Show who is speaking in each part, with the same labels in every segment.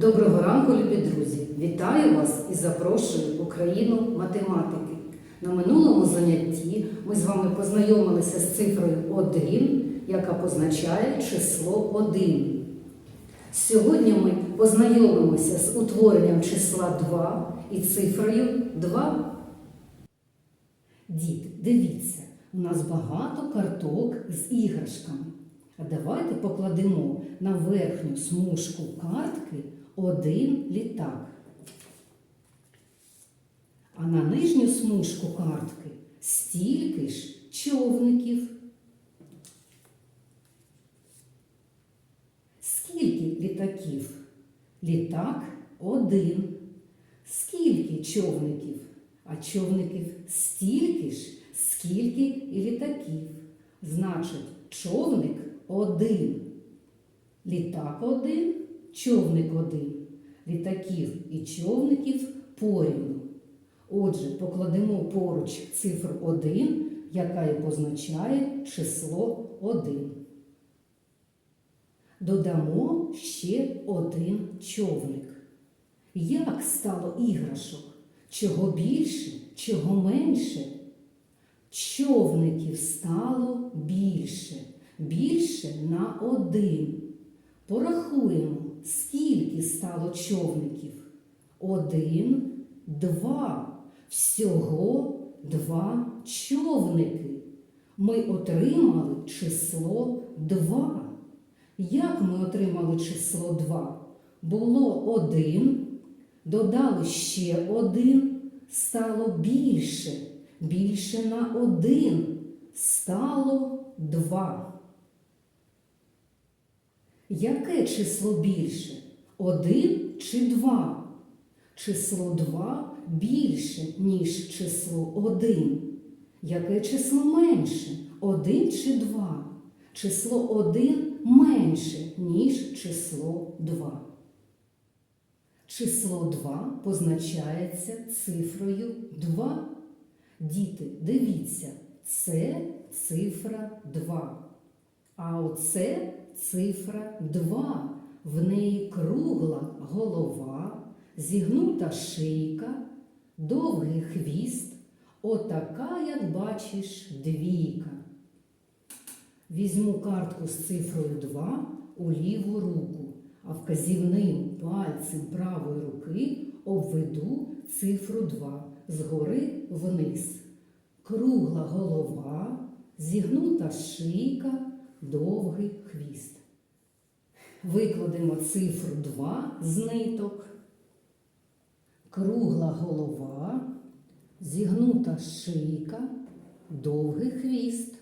Speaker 1: Доброго ранку, любі друзі! Вітаю вас і запрошую Україну математики. На минулому занятті ми з вами познайомилися з цифрою 1, яка позначає число 1. Сьогодні ми познайомимося з утворенням числа 2 і цифрою 2. Діти, дивіться, у нас багато карток з іграшками. А давайте покладемо на верхню смужку картки один літак. А на нижню смужку картки стільки ж човників. Скільки літаків? Літак один. Скільки човників? А човників стільки ж, скільки і літаків. Значить, човник один. Літак один, човник один. Літаків і човників порівну. Отже, покладемо поруч цифру 1, яка і позначає число 1. Додамо ще один човник. Як стало іграшок? Чого більше, чого менше? Човників стало більше, більше на один. Порахуємо, скільки стало човників. Один, два. Всього два човники. Ми отримали число два. Як ми отримали число два? Було один, додали ще один, стало більше. Більше на один стало два. Яке число більше? Один чи два? Число два більше, ніж число один. Яке число менше? Один чи два? Число один менше, ніж число два. Число 2 позначається цифрою 2. Діти, дивіться, це цифра 2. А оце цифра 2. В неї кругла голова, зігнута шийка, довгий хвіст. Отака, як бачиш, двійка. Візьму картку з цифрою 2 у ліву руку, а вказівним пальцем правої руки обведу цифру 2 згори вниз. Кругла голова, зігнута шийка, довгий хвіст. Викладемо цифру 2 з ниток. Кругла голова, зігнута шийка, довгий хвіст.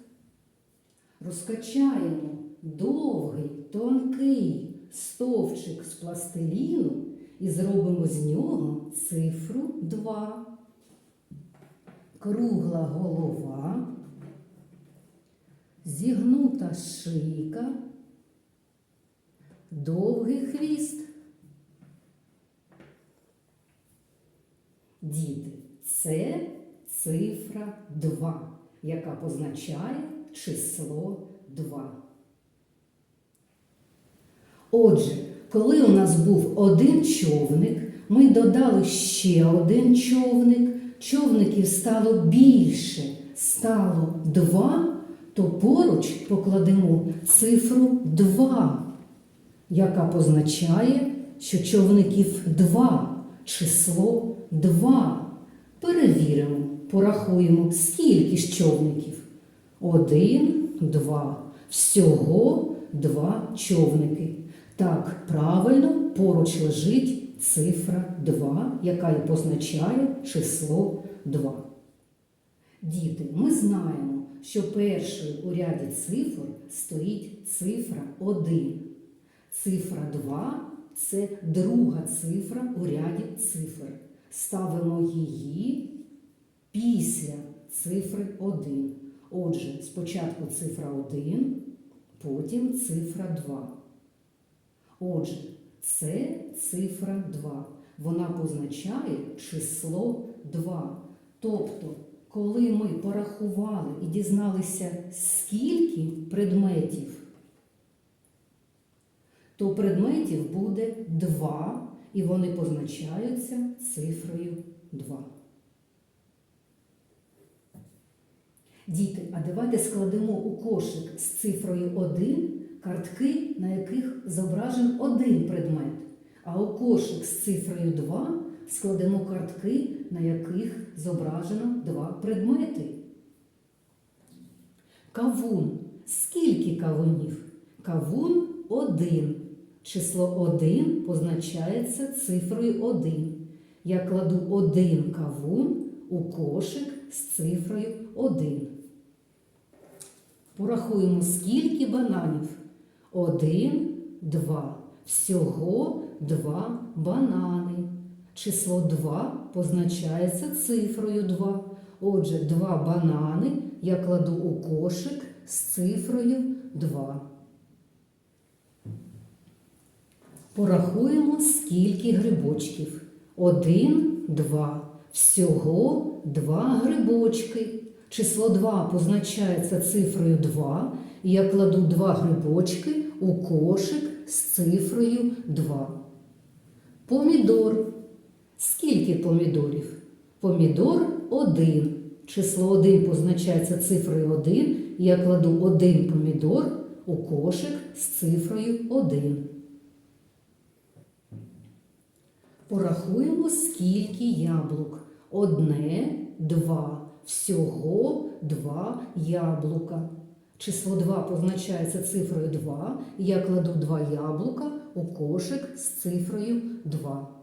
Speaker 1: Розкачаємо довгий, тонкий стовпчик з пластиліну і зробимо з нього цифру 2. Кругла голова, зігнута шийка, довгий хвіст. Діти, це цифра 2, яка позначає число 2. Отже, коли у нас був один човник, ми додали ще один човник, човників стало більше, стало 2, то поруч покладемо цифру 2, яка позначає, що човників 2, число 2. Перевіримо, порахуємо, скільки ж човників. Один, два. Всього два човники. Так, правильно поруч лежить цифра 2, яка і позначає число 2. Діти, ми знаємо, що першою у ряді цифр стоїть цифра 1. Цифра 2 це друга цифра у ряді цифр. Ставимо її після цифри 1. Отже, спочатку цифра 1, потім цифра 2. Отже, це цифра 2. Вона позначає число 2. Тобто, коли ми порахували і дізналися, скільки предметів, то предметів буде 2 і вони позначаються цифрою 2. Діти, а давайте складемо у кошик з цифрою 1 картки, на яких зображен один предмет, а у кошик з цифрою 2 складемо картки, на яких зображено два предмети. Кавун. Скільки кавунів? Кавун один. Число 1 позначається цифрою 1. Я кладу один кавун у кошик з цифрою 1. Порахуємо, скільки бананів. Один, два. Всього два банани. Число 2 позначається цифрою 2. Отже, два банани я кладу у кошик з цифрою 2. Порахуємо, скільки грибочків. Один, два. Всього два грибочки. Число 2 позначається цифрою 2. І я кладу два грибочки у кошик з цифрою 2. Помідор. Скільки помідорів? Помідор 1. Число 1 позначається цифрою 1. Я кладу один помідор у кошик з цифрою 1. Порахуємо, скільки яблук. Одне, два. Всього два яблука. Число 2 позначається цифрою 2. Я кладу два яблука у кошик з цифрою 2.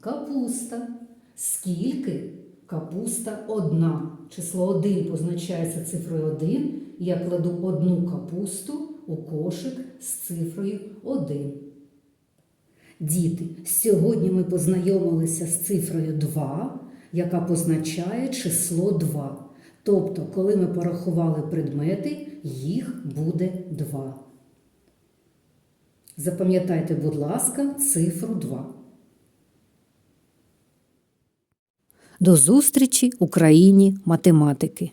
Speaker 1: Капуста. Скільки? Капуста одна. Число 1 позначається цифрою 1. Я кладу одну капусту у кошик з цифрою 1. Діти, сьогодні ми познайомилися з цифрою 2, яка позначає число 2. Тобто, коли ми порахували предмети, їх буде 2. Запам'ятайте, будь ласка, цифру 2. До зустрічі Україні математики!